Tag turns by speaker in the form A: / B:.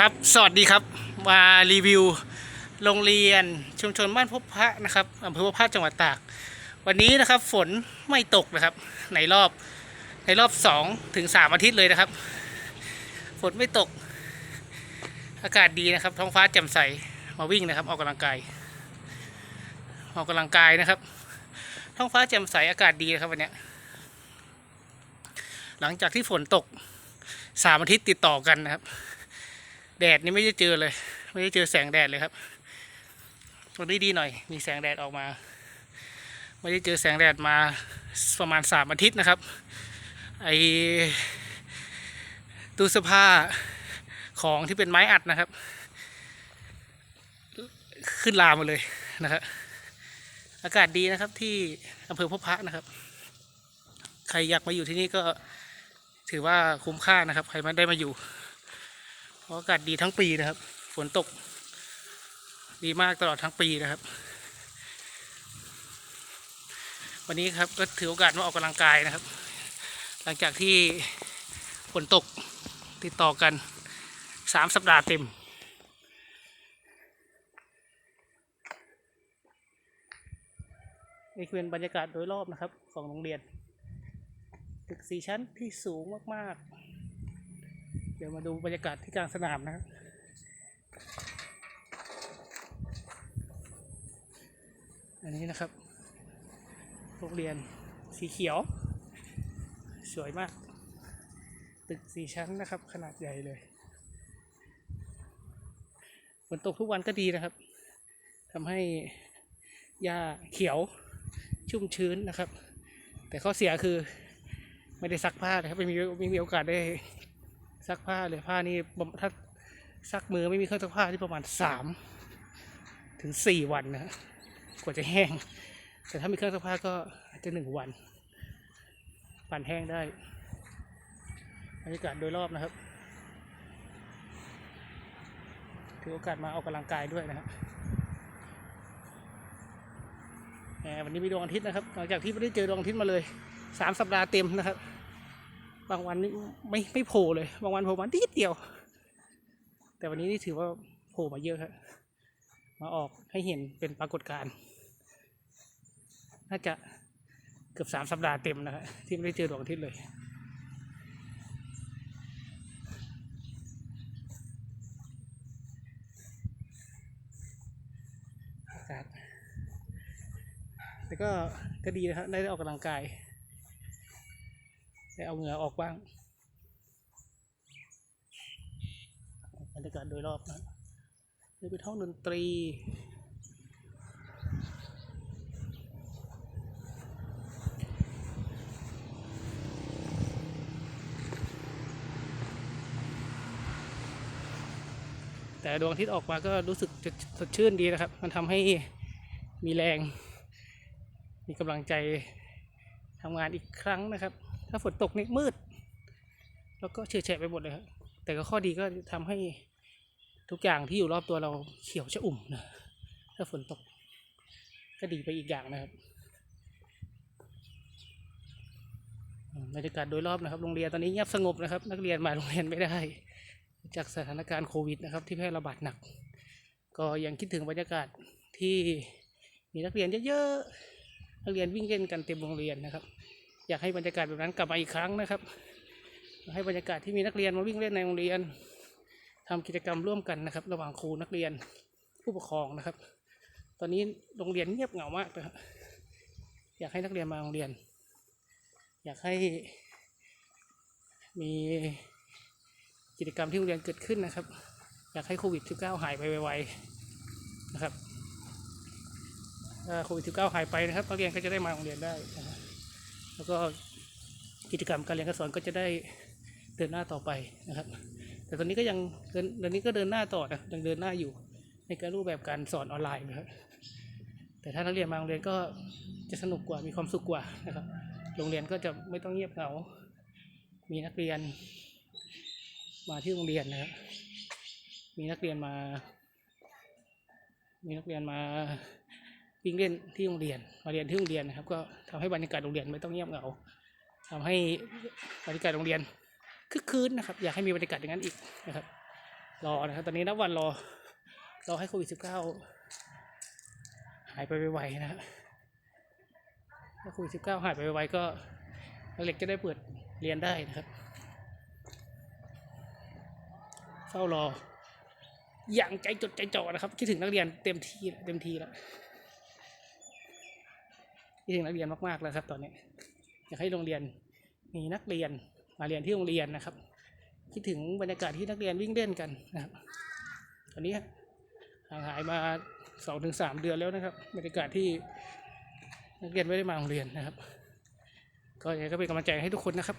A: ครับ สวัสดีครับ มารีวิวโรงเรียนชุมชนบ้านพบพระนะครับอำเภอพบพระจังหวัดตาก วันนี้นะครับฝนไม่ตกนะครับ ในรอบในรอบสองถึงสามอาทิตย์เลยนะครับ ฝนไม่ตก อากาศดีนะครับ ท้องฟ้าแจ่มใส มาวิ่งนะครับ ออกกำลังกาย ออกกำลังกายนะครับ ท้องฟ้าแจ่มใส อากาศดีนะครับวันนี้ หลังจากที่ฝนตกสามอาทิตย์ติดต่อกันนะครับ แดดนี่ไม่ได้เจอเลย ไม่ได้เจอแสงแดดเลยครับวันนี้ดีหน่อย มีแสงแดดออกมา ไม่ได้เจอแสงแดดมาประมาณสามอาทิตย์นะครับ ไอตู้เสื้อผ้าของที่เป็นไม้อัดนะครับ ขึ้นลามมาเลยนะครับอากาศดีนะครับที่อำเภอพบพระนะครับ ใครอยากมาอยู่ที่นี่ก็ถือว่าคุ้มค่านะครับ ใครมาได้มาอยู่ เพราะอากาศดีทั้งปีนะครับ ฝนตก ดีมากตลอดทั้งปีนะครับ วันนี้ครับก็ถือโอกาสมาออกกำลังกายนะครับ หลังจากที่ฝนตกติดต่อกันสามสัปดาห์เต็มนี่คือเป็นบรรยากาศโดยรอบนะครับของโรงเรียน ตึกสีชั้นที่สูงมาก ๆ ดี๋ยวมาดูบรรยากาศที่กลางสนามนะครับอันนี้นะครับโรงเรียนสีเขียว สวยมาก ตึกสี่ชั้นนะครับ ขนาดใหญ่เลยฝนตกทุกวันก็ดีนะครับทำให้หญ้าเขียวชุ่มชื้นนะครับ แต่ข้อเสียคือไม่ได้ซักผ้านะครับไม่มีไม่มีโอกาสได้ ซักผ้าเลยผ้านี่ประมาณถ้าซักมือไม่มีเครื่องซักผ้าที่ประมาณสามถึงสี่วันนะฮะกว่าจะแห้ง แต่ถ้ามีเครื่องซักผ้าก็อาจจะหนึ่งวัน ปั่นแห้งได้บรรยากาศโดยรอบนะครับถือโอกาสมาออกกำลังกายด้วยนะครับแหมวันนี้มีดวงอาทิตย์นะครับ หลังจากที่ไม่ได้เจอดวงอาทิตย์มาเลยสามสัปดาห์เต็มนะครับ บางวันนี่ไม่ไม่โผล่เลย บางวันโผล่มานิดเดียว แต่วันนี้นี่ถือว่าโผล่มาเยอะครับมาออกให้เห็นเป็นปรากฏการณ์น่าจะเกือบสามสัปดาห์เต็มนะครับที่ไม่ได้เจอดวงอาทิตย์เลย แต่ก็ก็ดีนะครับได้ออกกำลังกาย ได้เอาเหงื่อออกบ้างบรรยากาศโดยรอบนะนี่เป็นห้องดนตรีแต่ดวงอาทิตย์ออกมาก็รู้สึกสดชื่นดีนะครับ มันทำให้มีแรง มีกำลังใจทำงานอีกครั้งนะครับ ถ้าฝนตกนี่มืด แล้วก็เฉยแฉะไปหมดเลยครับแต่ก็ข้อดีก็ทำให้ทุกอย่างที่อยู่รอบตัวเราเขียวชอุ่มนะถ้าฝนตก ก็ดีไปอีกอย่างนะครับบรรยากาศโดยรอบนะครับ โรงเรียนตอนนี้เงียบสงบนะครับ นักเรียนมาโรงเรียนไม่ได้ จากสถานการณ์โควิดนะครับ ที่แพร่ระบาดหนัก ก็ยังคิดถึงบรรยากาศที่มีนักเรียนเยอะๆนักเรียนวิ่งเล่นกันเต็มโรงเรียนนะครับ อยากให้บรรยากาศแบบนั้นกลับมาอีกครั้งนะครับ ให้บรรยากาศที่มีนักเรียนมาวิ่งเล่นในโรงเรียนทำกิจกรรมร่วมกันนะครับ ระหว่างครูนักเรียนผู้ปกครองนะครับ ตอนนี้โรงเรียนเงียบเหงามากนะครับอยากให้นักเรียนมาโรงเรียน อยากให้มีกิจกรรมที่โรงเรียนเกิดขึ้นนะครับ อยากให้โควิด -19 หายไปไวๆนะครับโควิด -19 หายไปนะครับนักเรียนก็จะได้มาโรงเรียนได้นะครับ แล้วก็กิจกรรมการเรียนการสอนก็จะได้เดินหน้าต่อไปนะครับ แต่ตอนนี้ก็ยังเดินตอนนี้ก็เดินหน้าต่อนะยังเดินหน้าอยู่ในการรูปแบบการสอนออนไลน์นะครับแต่ถ้านักเรียนมาโรงเรียนก็จะสนุกกว่ามีความสุขกว่านะครับโรงเรียนก็จะไม่ต้องเงียบเหงา มีนักเรียน มาที่โรงเรียนนะครับมีนักเรียนมา มีนักเรียนมา วิ่งเล่นที่โรงเรียนมาเรียนที่โรงเรียนนะครับ ก็ทำให้บรรยากาศโรงเรียนไม่ต้องเงียบเหงาทำให้บรรยากาศโรงเรียนคึกคืนนะครับ อยากให้มีบรรยากาศอย่างนั้นอีกนะครับ รอนะครับ ตอนนี้นับวันรอรอให้โควิดสิบเก้าหายไปไวๆนะครับถ้าโควิดสิบเก้าหายไปไวๆก็เรียนจะได้เปิดเรียนได้นะครับเฝ้ารออย่างใจจดใจจ่อนะครับ คิดถึงนักเรียนเต็มที่เต็มทีแล้ว คิดถึงนักเรียนมากๆแล้วครับ ตอนนี้อยากให้โรงเรียนมีนักเรียนมาเรียนที่โรงเรียนนะครับคิดถึงบรรยากาศที่นักเรียนวิ่งเล่นกันนะครับ ตอนนี้ห่างหายมาสองถึงสามเดือนแล้วนะครับบรรยากาศที่นักเรียนไม่ได้มาโรงเรียนนะครับ ก็ยังก็เป็นกำลังใจให้ทุกคนนะครับ